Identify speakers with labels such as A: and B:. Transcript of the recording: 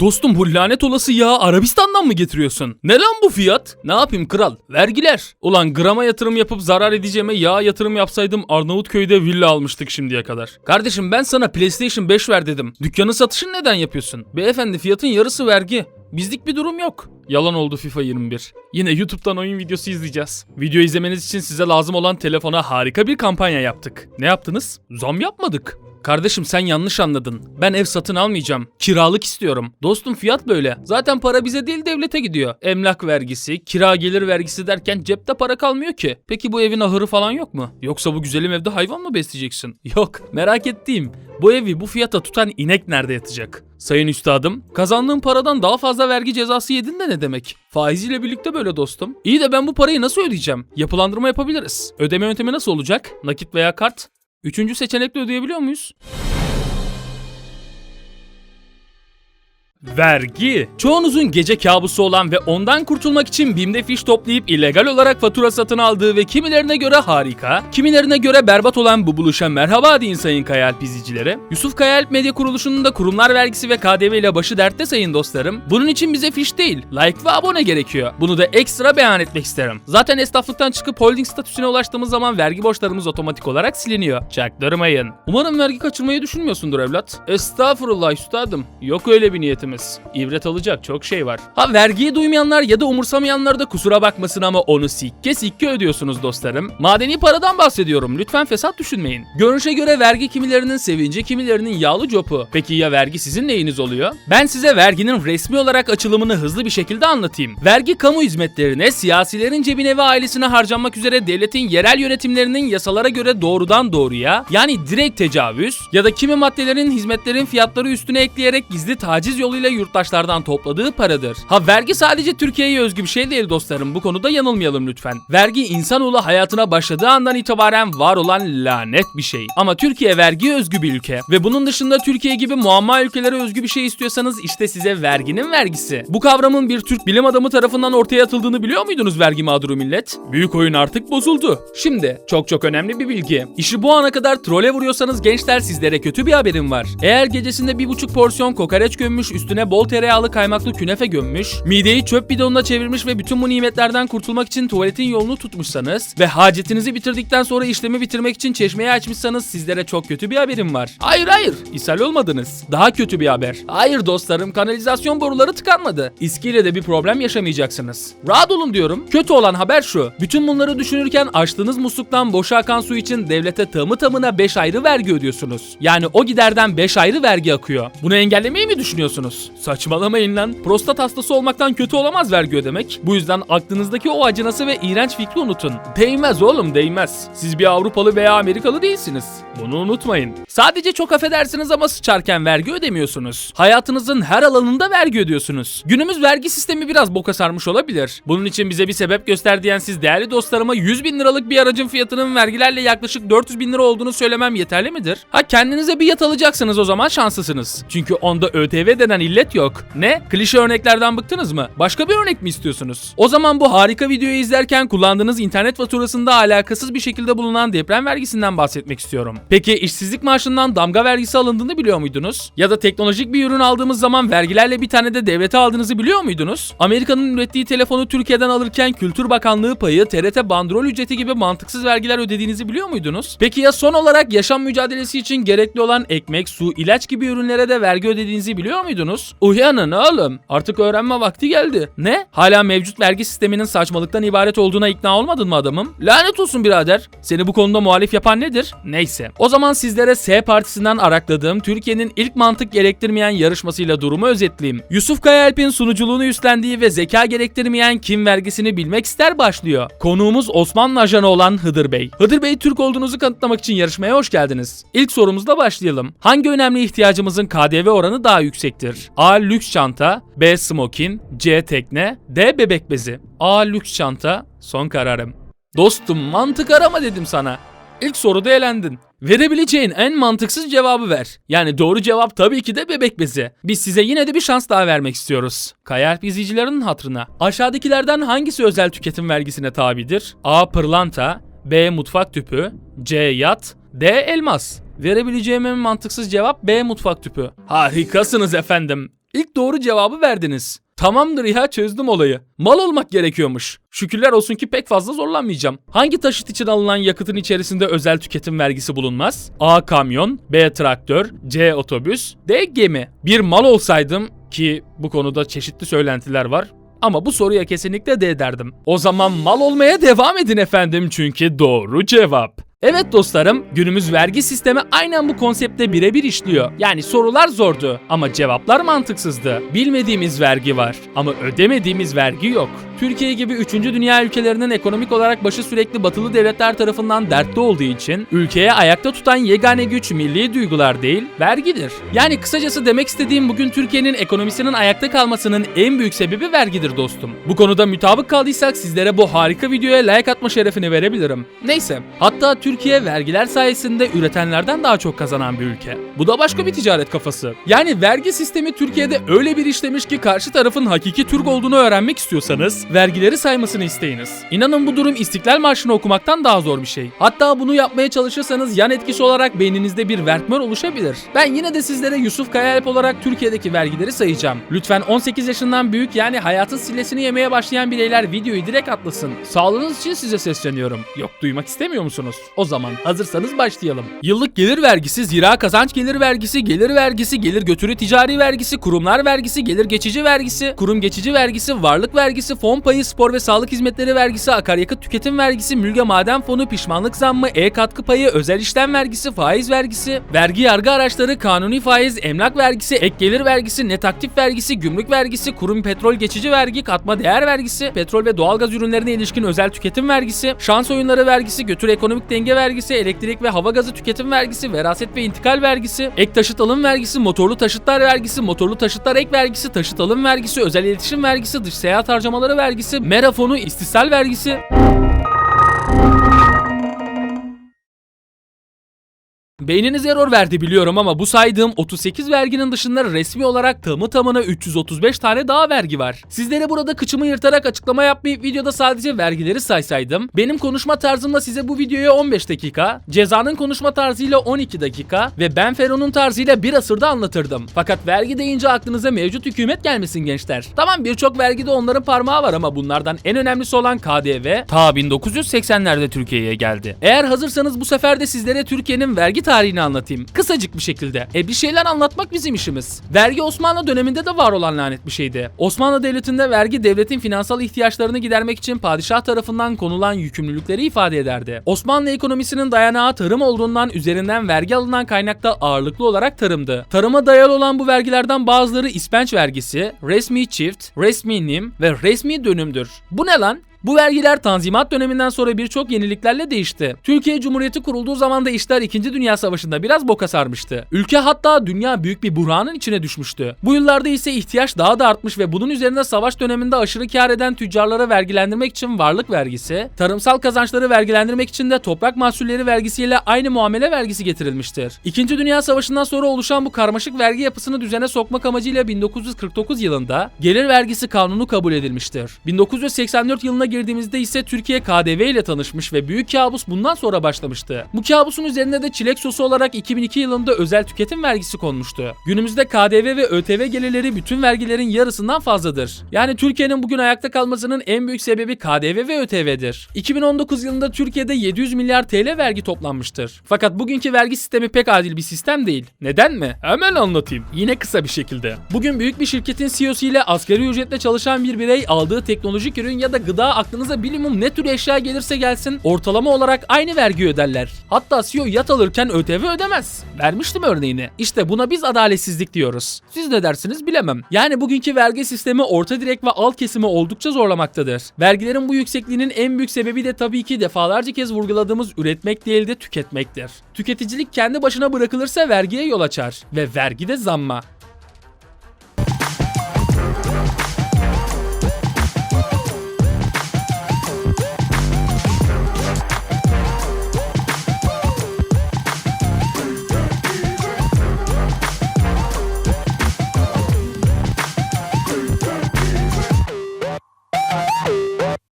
A: Dostum bu lanet olası yağı Arabistan'dan mı getiriyorsun? Ne lan bu fiyat? Ne yapayım kral? Vergiler. Ulan grama yatırım yapıp zarar edeceğime yağ yatırım yapsaydım Arnavutköy'de villa almıştık şimdiye kadar. Kardeşim ben sana PlayStation 5 ver dedim. Dükkanı satışın neden yapıyorsun? Beyefendi fiyatın yarısı vergi. Bizlik bir durum yok. Yalan oldu FIFA 21. Yine YouTube'dan oyun videosu izleyeceğiz. Video izlemeniz için size lazım olan telefona harika bir kampanya yaptık. Ne yaptınız? Zam yapmadık. Kardeşim sen yanlış anladın. Ben ev satın almayacağım. Kiralık istiyorum. Dostum fiyat böyle. Zaten para bize değil devlete gidiyor. Emlak vergisi, kira gelir vergisi derken cepte para kalmıyor ki. Peki bu evin ahırı falan yok mu? Yoksa bu güzelim evde hayvan mı besleyeceksin? Yok. Merak ettiğim bu evi bu fiyata tutan inek nerede yatacak? Sayın üstadım, kazandığın paradan daha fazla vergi cezası yedin de ne demek? Faiziyle birlikte böyle dostum. İyi de ben bu parayı nasıl ödeyeceğim? Yapılandırma yapabiliriz. Ödeme yöntemi nasıl olacak? Nakit veya kart? Üçüncü seçenekle ödeyebiliyor muyuz? Vergi. Çoğunuzun gece kabusu olan ve ondan kurtulmak için BİM'de fiş toplayıp illegal olarak fatura satın aldığı ve kimilerine göre harika, kimilerine göre berbat olan bu buluşa merhaba deyin sayın Kayalp izleyicilere. Yusuf Kayalp Medya Kuruluşu'nun da kurumlar vergisi ve KDV ile başı dertte sayın dostlarım. Bunun için bize fiş değil, like ve abone gerekiyor. Bunu da ekstra beyan etmek isterim. Zaten esnaflıktan çıkıp holding statüsüne ulaştığımız zaman vergi borçlarımız otomatik olarak siliniyor. Çaktırmayın. Umarım vergi kaçırmayı düşünmüyorsundur evlat. Estağfurullah üstadım. Yok öyle bir niyetimiz. İbret alacak çok şey var. Ha vergiyi duymayanlar ya da umursamayanlar da kusura bakmasın ama onu sikke sikke ödüyorsunuz dostlarım. Madeni paradan bahsediyorum. Lütfen fesat düşünmeyin. Görünüşe göre vergi kimilerinin sevinci kimilerinin yağlı copu. Peki ya vergi sizin neyiniz oluyor? Ben size verginin resmi olarak açılımını hızlı bir şekilde anlatayım. Vergi kamu hizmetlerine, siyasilerin cebine ve ailesine harcanmak üzere devletin yerel yönetimlerinin yasalara göre doğrudan doğruya yani direkt tecavüz ya da kimi maddelerin hizmetlerin fiyatları üstüne ekleyerek gizli taciz yoluyla yurttaşlardan topladığı paradır. Ha vergi sadece Türkiye'ye özgü bir şey değil dostlarım. Bu konuda yanılmayalım lütfen. Vergi insanoğlu hayatına başladığı andan itibaren var olan lanet bir şey. Ama Türkiye vergi özgü bir ülke ve bunun dışında Türkiye gibi muamma ülkelere özgü bir şey istiyorsanız işte size verginin vergisi. Bu kavramın bir Türk bilim adamı tarafından ortaya atıldığını biliyor muydunuz vergi mağduru millet? Büyük oyun artık bozuldu. Şimdi çok çok önemli bir bilgi. İşi bu ana kadar trole vuruyorsanız gençler sizlere kötü bir haberim var. Eğer gecesinde bir buçuk porsiyon kokoreç gömmüş üstüne bol tereyağlı kaymaklı künefe gömmüş, mideyi çöp bidonuna çevirmiş ve bütün bu nimetlerden kurtulmak için tuvaletin yolunu tutmuşsanız ve hacetinizi bitirdikten sonra işlemi bitirmek için çeşmeyi açmışsanız sizlere çok kötü bir haberim var. Hayır hayır, ishal olmadınız. Daha kötü bir haber. Hayır dostlarım, kanalizasyon boruları tıkanmadı. İskiyle de bir problem yaşamayacaksınız. Rahat olun diyorum. Kötü olan haber şu. Bütün bunları düşünürken açtığınız musluktan boşa akan su için devlete tamı tamına 5 ayrı vergi ödüyorsunuz. Yani o giderden 5 ayrı vergi akıyor. Bunu engellemeyi mi düşünüyorsunuz? Saçmalamayın lan. Prostat hastası olmaktan kötü olamaz vergi ödemek. Bu yüzden aklınızdaki o acınası ve iğrenç fikri unutun. Değmez oğlum değmez. Siz bir Avrupalı veya Amerikalı değilsiniz. Bunu unutmayın. Sadece çok affedersiniz ama sıçarken vergi ödemiyorsunuz. Hayatınızın her alanında vergi ödüyorsunuz. Günümüz vergi sistemi biraz boka sarmış olabilir. Bunun için bize bir sebep göster diyen siz değerli dostlarıma 100 bin liralık bir aracın fiyatının vergilerle yaklaşık 400 bin lira olduğunu söylemem yeterli midir? Ha kendinize bir yat alacaksınız o zaman şanslısınız. Çünkü onda ÖTV denen illet yok. Ne? Klişe örneklerden bıktınız mı? Başka bir örnek mi istiyorsunuz? O zaman bu harika videoyu izlerken kullandığınız internet faturasında alakasız bir şekilde bulunan deprem vergisinden bahsetmek istiyorum. Peki işsizlik maaşından damga vergisi alındığını biliyor muydunuz? Ya da teknolojik bir ürün aldığımız zaman vergilerle bir tane de devlete aldığınızı biliyor muydunuz? Amerika'nın ürettiği telefonu Türkiye'den alırken Kültür Bakanlığı payı, TRT bandrol ücreti gibi mantıksız vergiler ödediğinizi biliyor muydunuz? Peki ya son olarak yaşam mücadelesi için gerekli olan ekmek, su, ilaç gibi ürünlere de vergi ödediğinizi biliyor muydunuz? Uyanın oğlum. Artık öğrenme vakti geldi. Ne? Hala mevcut vergi sisteminin saçmalıktan ibaret olduğuna ikna olmadın mı adamım? Lanet olsun birader. Seni bu konuda muhalif yapan nedir? Neyse. O zaman sizlere S partisinden arakladığım Türkiye'nin ilk mantık gerektirmeyen yarışmasıyla durumu özetleyeyim. Yusuf Kayaalp'in sunuculuğunu üstlendiği ve zeka gerektirmeyen kim vergisini bilmek ister başlıyor. Konuğumuz Osmanlı ajanı olan Hıdır Bey. Hıdır Bey Türk olduğunuzu kanıtlamak için yarışmaya hoş geldiniz. İlk sorumuzla başlayalım. Hangi önemli ihtiyacımızın KDV oranı daha yüksektir? A. Lüks çanta B. Smokin C. Tekne D. Bebek bezi A. Lüks çanta Son kararım. Dostum mantık arama dedim sana. İlk soruda elendin. Verebileceğin en mantıksız cevabı ver. Yani doğru cevap tabii ki de bebek bezi. Biz size yine de bir şans daha vermek istiyoruz. Kayalp izleyicilerinin hatırına. Aşağıdakilerden hangisi özel tüketim vergisine tabidir? A. Pırlanta B. Mutfak tüpü C. Yat D. Elmas Verebileceğim en mantıksız cevap B. Mutfak tüpü. Harikasınız efendim. İlk doğru cevabı verdiniz. Tamamdır ya çözdüm olayı. Mal olmak gerekiyormuş. Şükürler olsun ki pek fazla zorlanmayacağım. Hangi taşıt için alınan yakıtın içerisinde özel tüketim vergisi bulunmaz? A. Kamyon B. Traktör C. Otobüs D. Gemi. Bir mal olsaydım ki bu konuda çeşitli söylentiler var. Ama bu soruya kesinlikle D derdim. O zaman mal olmaya devam edin efendim çünkü doğru cevap. Evet dostlarım, günümüz vergi sistemi aynen bu konsepte birebir işliyor. Yani sorular zordu ama cevaplar mantıksızdı. Bilmediğimiz vergi var ama ödemediğimiz vergi yok. Türkiye gibi 3. dünya ülkelerinin ekonomik olarak başı sürekli batılı devletler tarafından dertli olduğu için ülkeye ayakta tutan yegane güç milli duygular değil, vergidir. Yani kısacası demek istediğim bugün Türkiye'nin ekonomisinin ayakta kalmasının en büyük sebebi vergidir dostum. Bu konuda mutabık kaldıysak sizlere bu harika videoya like atma şerefini verebilirim. Neyse, hatta Türkiye vergiler sayesinde üretenlerden daha çok kazanan bir ülke. Bu da başka bir ticaret kafası. Yani vergi sistemi Türkiye'de öyle bir işlemiş ki karşı tarafın hakiki Türk olduğunu öğrenmek istiyorsanız vergileri saymasını isteyiniz. İnanın bu durum İstiklal Marşı'nı okumaktan daha zor bir şey. Hatta bunu yapmaya çalışırsanız yan etkisi olarak beyninizde bir vertmör oluşabilir. Ben yine de sizlere Yusuf Kayaalp olarak Türkiye'deki vergileri sayacağım. Lütfen 18 yaşından büyük yani hayatın sillesini yemeye başlayan bireyler videoyu direkt atlasın. Sağlığınız için size sesleniyorum. Yok duymak istemiyor musunuz? O zaman hazırsanız başlayalım. Yıllık gelir vergisi, zira kazanç gelir vergisi, gelir vergisi, gelir götürü ticari vergisi, kurumlar vergisi, gelir geçici vergisi, kurum geçici vergisi, varlık vergisi, fon payı, spor ve sağlık hizmetleri vergisi, akaryakıt tüketim vergisi, mülge maden fonu, pişmanlık zammı, e-katkı payı, özel işlem vergisi, faiz vergisi, vergi yargı araçları, kanuni faiz, emlak vergisi, ek gelir vergisi, net aktif vergisi, gümrük vergisi, kurum petrol geçici vergi, katma değer vergisi, petrol ve doğalgaz ürünlerine ilişkin özel tüketim vergisi, şans oyunları vergisi, götür ekonomik denge vergisi, elektrik ve hava gazı tüketim vergisi, veraset ve intikal vergisi, ek taşıt alım vergisi, motorlu taşıtlar vergisi, motorlu taşıtlar ek vergisi, taşıt alım vergisi, özel iletişim vergisi, dış seyahat harcamaları vergisi, mera fonu, istisal vergisi, Beyniniz error verdi biliyorum ama bu saydığım 38 verginin dışında resmi olarak tamı tamına 335 tane daha vergi var. Sizlere burada kıçımı yırtarak açıklama yapmayıp videoda sadece vergileri saysaydım, benim konuşma tarzımla size bu videoya 15 dakika, Ceza'nın konuşma tarzıyla 12 dakika ve Ben Fero'nun tarzıyla bir asırda anlatırdım. Fakat vergi deyince aklınıza mevcut hükümet gelmesin gençler. Tamam birçok vergide onların parmağı var ama bunlardan en önemlisi olan KDV ta 1980'lerde Türkiye'ye geldi. Eğer hazırsanız bu sefer de sizlere Türkiye'nin vergi tarihini anlatayım. Kısacık bir şekilde. E bir şeyler anlatmak bizim işimiz. Vergi Osmanlı döneminde de var olan lanet bir şeydi. Osmanlı Devleti'nde vergi devletin finansal ihtiyaçlarını gidermek için padişah tarafından konulan yükümlülükleri ifade ederdi. Osmanlı ekonomisinin dayanağı tarım olduğundan üzerinden vergi alınan kaynakta ağırlıklı olarak tarımdı. Tarıma dayalı olan bu vergilerden bazıları ispenç vergisi, resmi çift, resmi nim ve resmi dönümdür. Bu ne lan? Bu vergiler Tanzimat döneminden sonra birçok yeniliklerle değişti. Türkiye Cumhuriyeti kurulduğu zaman da işler 2. Dünya Savaşı'nda biraz boka sarmıştı. Ülke hatta dünya büyük bir buhranın içine düşmüştü. Bu yıllarda ise ihtiyaç daha da artmış ve bunun üzerine savaş döneminde aşırı kar eden tüccarlara vergilendirmek için varlık vergisi, tarımsal kazançları vergilendirmek için de toprak mahsulleri vergisiyle aynı muamele vergisi getirilmiştir. İkinci Dünya Savaşı'ndan sonra oluşan bu karmaşık vergi yapısını düzene sokmak amacıyla 1949 yılında gelir vergisi kanunu kabul edilmiştir. 1984 yılına girdiğimizde ise Türkiye KDV ile tanışmış ve büyük kabus bundan sonra başlamıştı. Bu kabusun üzerine de çilek sosu olarak 2002 yılında özel tüketim vergisi konmuştu. Günümüzde KDV ve ÖTV gelirleri bütün vergilerin yarısından fazladır. Yani Türkiye'nin bugün ayakta kalmasının en büyük sebebi KDV ve ÖTV'dir. 2019 yılında Türkiye'de 700 milyar TL vergi toplanmıştır. Fakat bugünkü vergi sistemi pek adil bir sistem değil. Neden mi? Hemen anlatayım. Yine kısa bir şekilde. Bugün büyük bir şirketin CEO'su ile asgari ücretle çalışan bir birey aldığı teknolojik ürün ya da gıda aklınıza bilimum ne tür eşya gelirse gelsin ortalama olarak aynı vergi öderler. Hatta CEO yat alırken ÖTV ödemez. Vermiştim örneğini. İşte buna biz adaletsizlik diyoruz. Siz ne dersiniz bilemem. Yani bugünkü vergi sistemi orta direk ve alt kesimi oldukça zorlamaktadır. Vergilerin bu yüksekliğinin en büyük sebebi de tabii ki defalarca kez vurguladığımız üretmek değil de tüketmektir. Tüketicilik kendi başına bırakılırsa vergiye yol açar ve vergi de zamma.